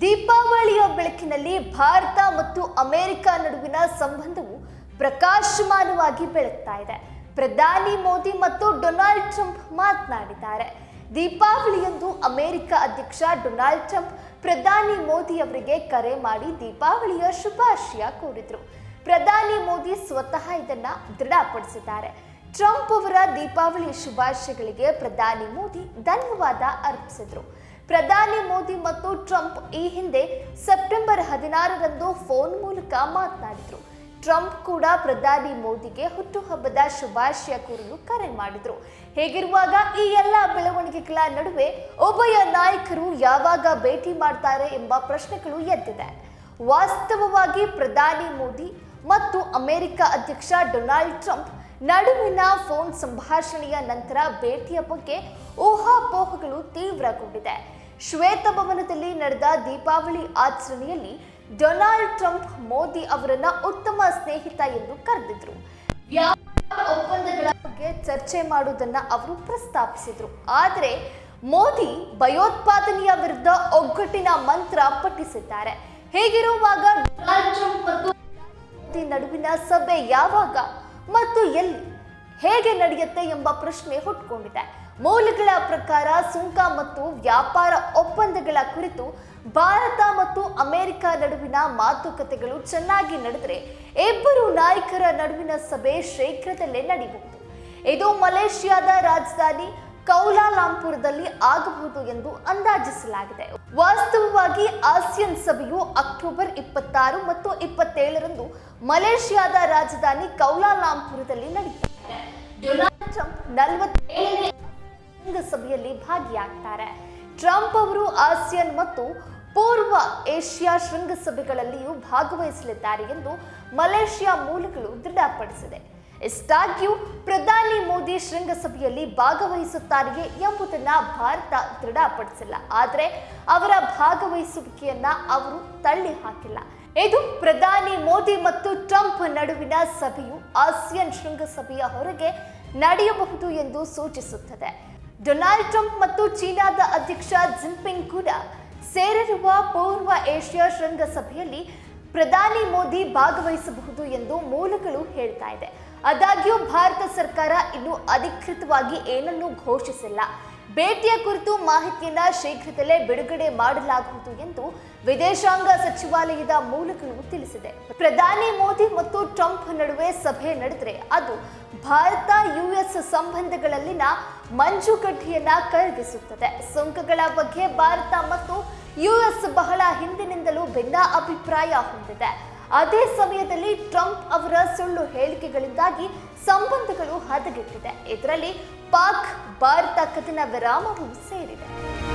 ದೀಪಾವಳಿಯ ಬೆಳಕಿನಲ್ಲಿ ಭಾರತ ಮತ್ತು ಅಮೆರಿಕ ನಡುವಿನ ಸಂಬಂಧವು ಪ್ರಕಾಶಮಾನವಾಗಿ ಬೆಳಗ್ತಾ ಇದೆ. ಪ್ರಧಾನಿ ಮೋದಿ ಮತ್ತು ಡೊನಾಲ್ಡ್ ಟ್ರಂಪ್ ಮಾತನಾಡಿದ್ದಾರೆ. ದೀಪಾವಳಿಯಂದು ಅಮೆರಿಕ ಅಧ್ಯಕ್ಷ ಡೊನಾಲ್ಡ್ ಟ್ರಂಪ್ ಪ್ರಧಾನಿ ಮೋದಿ ಅವರಿಗೆ ಕರೆ ಮಾಡಿ ದೀಪಾವಳಿಯ ಶುಭಾಶಯ ಕೋರಿದ್ರು. ಪ್ರಧಾನಿ ಮೋದಿ ಸ್ವತಃ ಇದನ್ನ ದೃಢಪಡಿಸಿದ್ದಾರೆ. ಟ್ರಂಪ್ ಅವರ ದೀಪಾವಳಿ ಶುಭಾಶಯಗಳಿಗೆ ಪ್ರಧಾನಿ ಮೋದಿ ಧನ್ಯವಾದ ಅರ್ಪಿಸಿದ್ರು. ಪ್ರಧಾನಿ ಮೋದಿ ಮತ್ತು ಟ್ರಂಪ್ ಈ ಹಿಂದೆ ಸೆಪ್ಟೆಂಬರ್ ಹದಿನಾರರಂದು ಫೋನ್ ಮೂಲಕ ಮಾತನಾಡಿದರು. ಟ್ರಂಪ್ ಕೂಡ ಪ್ರಧಾನಿ ಮೋದಿಗೆ ಹುಟ್ಟುಹಬ್ಬದ ಶುಭಾಶಯ ಕೋರಲು ಕರೆ ಮಾಡಿದರು. ಹೇಗಿರುವಾಗ ಈ ಎಲ್ಲ ಬೆಳವಣಿಗೆಗಳ ನಡುವೆ ಉಭಯ ನಾಯಕರು ಯಾವಾಗ ಭೇಟಿ ಮಾಡ್ತಾರೆ ಎಂಬ ಪ್ರಶ್ನೆಗಳು ಎದ್ದಿದೆ. ವಾಸ್ತವವಾಗಿ ಪ್ರಧಾನಿ ಮೋದಿ ಮತ್ತು ಅಮೆರಿಕ ಅಧ್ಯಕ್ಷ ಡೊನಾಲ್ಡ್ ಟ್ರಂಪ್ ನಡುವಿನ ಫೋನ್ ಸಂಭಾಷಣೆಯ ನಂತರ ಭೇಟಿಯ ಬಗ್ಗೆ ಊಹಾಪೋಹಗಳು ತೀವ್ರಗೊಂಡಿದೆ. ಶ್ವೇತಭವನದಲ್ಲಿ ನಡೆದ ದೀಪಾವಳಿ ಆಚರಣೆಯಲ್ಲಿ ಡೊನಾಲ್ಡ್ ಟ್ರಂಪ್, ಮೋದಿ ಅವರನ್ನ ಉತ್ತಮ ಸ್ನೇಹಿತ ಎಂದು ಕರೆದಿದ್ರು. ಒಪ್ಪಂದಗಳ ಬಗ್ಗೆ ಚರ್ಚೆ ಮಾಡುವುದನ್ನ ಅವರು ಪ್ರಸ್ತಾಪಿಸಿದ್ರು. ಆದರೆ ಮೋದಿ ಭಯೋತ್ಪಾದನೆಯ ವಿರುದ್ಧ ಒಗ್ಗಟ್ಟಿನ ಮಂತ್ರ ಪಠಿಸಿದ್ದಾರೆ. ಹೇಗಿರುವಾಗ ಡೊನಾಲ್ಡ್ ಟ್ರಂಪ್ ಮತ್ತು ನಡುವಿನ ಸಭೆ ಯಾವಾಗ? ಮತ್ತು ಎಲ್ಲಿ ಹೇಗೆ ನಡೆಯುತ್ತೆ ಎಂಬ ಪ್ರಶ್ನೆ ಹುಟ್ಕೊಂಡಿದೆ. ಮೂಲಗಳ ಪ್ರಕಾರ ಸುಂಕ ಮತ್ತು ವ್ಯಾಪಾರ ಒಪ್ಪಂದಗಳ ಕುರಿತು ಭಾರತ ಮತ್ತು ಅಮೆರಿಕ ನಡುವಿನ ಮಾತುಕತೆಗಳು ಚೆನ್ನಾಗಿ ನಡೆದರೆ ಇಬ್ಬರು ನಾಯಕರ ನಡುವಿನ ಸಭೆ ಶೀಘ್ರದಲ್ಲೇ ನಡೆಯಬಹುದು. ಇದು ಮಲೇಷ್ಯಾದ ರಾಜಧಾನಿ ಕೌಲಾಲಂಪುರದಲ್ಲಿ ಆಗಬಹುದು ಎಂದು ಅಂದಾಜಿಸಲಾಗಿದೆ. ವಾಸ್ತವವಾಗಿ ಆಸಿಯನ್ ಸಭೆಯು ಅಕ್ಟೋಬರ್ ಇಪ್ಪತ್ತಾರು ಮತ್ತು ಇಪ್ಪತ್ತೇಳರಂದು ಮಲೇಷ್ಯಾದ ರಾಜಧಾನಿ ಕೌಲಾಲಂಪುರದಲ್ಲಿ ನಡೆಯುತ್ತದೆ ಡೊನಾಲ್ಡ್ ಟ್ರಂಪ್ ನಲವತ್ತೇಳನೇ ಶೃಂಗಸಭೆಯಲ್ಲಿ ಭಾಗಿಯಾಗ್ತಾರೆ. ಟ್ರಂಪ್ ಅವರು ಆಸಿಯನ್ ಮತ್ತು ಪೂರ್ವ ಏಷ್ಯಾ ಶೃಂಗಸಭೆಗಳಲ್ಲಿಯೂ ಭಾಗವಹಿಸಲಿದ್ದಾರೆ ಎಂದು ಮಲೇಷ್ಯಾ ಮೂಲಗಳು ದೃಢಪಡಿಸಿದೆ. ಇಷ್ಟಾಗ್ಯೂ ಪ್ರಧಾನಿ ಮೋದಿ ಶೃಂಗಸಭೆಯಲ್ಲಿ ಭಾಗವಹಿಸುತ್ತಾರೆಯೇ ಎಂಬುದನ್ನು ಭಾರತ ದೃಢಪಡಿಸಿಲ್ಲ. ಆದರೆ ಅವರ ಭಾಗವಹಿಸುವಿಕೆಯನ್ನ ಅವರು ತಳ್ಳಿ ಹಾಕಿಲ್ಲ ಇದು ಪ್ರಧಾನಿ ಮೋದಿ ಮತ್ತು ಟ್ರಂಪ್ ನಡುವಿನ ಸಭೆಯು ಆಸಿಯನ್ ಶೃಂಗಸಭೆಯ ಹೊರಗೆ ನಡೆಯಬಹುದು ಎಂದು ಸೂಚಿಸುತ್ತದೆ. ಡೊನಾಲ್ಡ್ ಟ್ರಂಪ್ ಮತ್ತು ಚೀನಾದ ಅಧ್ಯಕ್ಷ ಜಿನ್ಪಿಂಗ್ ಕೂಡ ಸೇರಿರುವ ಪೂರ್ವ ಏಷ್ಯಾ ಶೃಂಗಸಭೆಯಲ್ಲಿ ಪ್ರಧಾನಿ ಮೋದಿ ಭಾಗವಹಿಸಬಹುದು ಎಂದು ಮೂಲಗಳು ಹೇಳ್ತಾ ಇದೆ. ಆದಾಗ್ಯೂ ಭಾರತ ಸರ್ಕಾರ ಇನ್ನೂ ಅಧಿಕೃತವಾಗಿ ಏನನ್ನೂ ಘೋಷಿಸಿಲ್ಲ. ಭೇಟಿಯ ಕುರಿತು ಮಾಹಿತಿಯನ್ನ ಶೀಘ್ರದಲ್ಲೇ ಬಿಡುಗಡೆ ಮಾಡಲಾಗುವುದು ಎಂದು ವಿದೇಶಾಂಗ ಸಚಿವಾಲಯದ ಮೂಲಗಳು ತಿಳಿಸಿದೆ. ಪ್ರಧಾನಿ ಮೋದಿ ಮತ್ತು ಟ್ರಂಪ್ ನಡುವೆ ಸಭೆ ನಡೆದರೆ ಅದು ಭಾರತ, ಯುಎಸ್ ಸಂಬಂಧಗಳಲ್ಲಿನ ಮಂಜುಗಡ್ಡೆಯನ್ನ ಕರಗಿಸುತ್ತದೆ. ಸುಂಕಗಳ ಬಗ್ಗೆ ಭಾರತ ಮತ್ತು ಯುಎಸ್ ಬಹಳ ಹಿಂದಿನಿಂದಲೂ ಭಿನ್ನ ಅಭಿಪ್ರಾಯ ಹೊಂದಿದೆ. ಅದೇ ಸಮಯದಲ್ಲಿ ಟ್ರಂಪ್ ಅವರ ಸುಳ್ಳು ಹೇಳಿಕೆಗಳಿಂದಾಗಿ ಸಂಬಂಧಗಳು ಹದಗೆಟ್ಟಿದೆ. ಇದರಲ್ಲಿ ಪಾಕ್, ಭಾರತ ಕಥನ ವಿರಾಮವೂ ಸೇರಿದೆ.